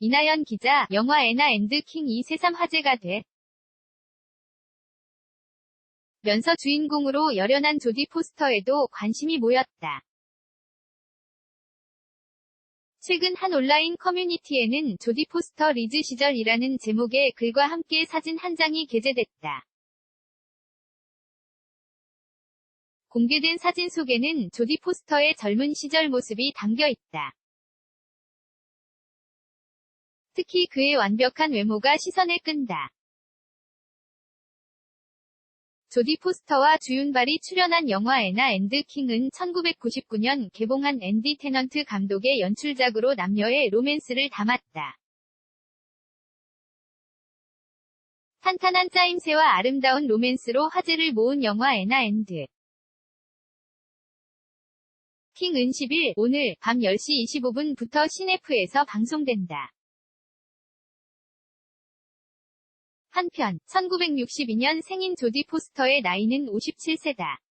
이나연 기자, 영화 애나 앤드 킹이 새삼 화제가 돼. 면서 주인공으로 열연한 조디 포스터에도 관심이 모였다. 최근 한 온라인 커뮤니티에는 조디 포스터 리즈 시절이라는 제목의 글과 함께 사진 한 장이 게재됐다. 공개된 사진 속에는 조디 포스터의 젊은 시절 모습이 담겨 있다. 특히 그의 완벽한 외모가 시선을 끈다. 조디 포스터와 주윤발이 출연한 영화 애나 앤드 킹은 1999년 개봉한 앤디 테넌트 감독의 연출작으로 남녀의 로맨스를 담았다. 탄탄한 짜임새와 아름다운 로맨스로 화제를 모은 영화 애나 앤드 킹은 10일 오늘 밤 10시 25분부터 시네프에서 방송된다. 한편 1962년 생인 조디 포스터의 나이는 57세다.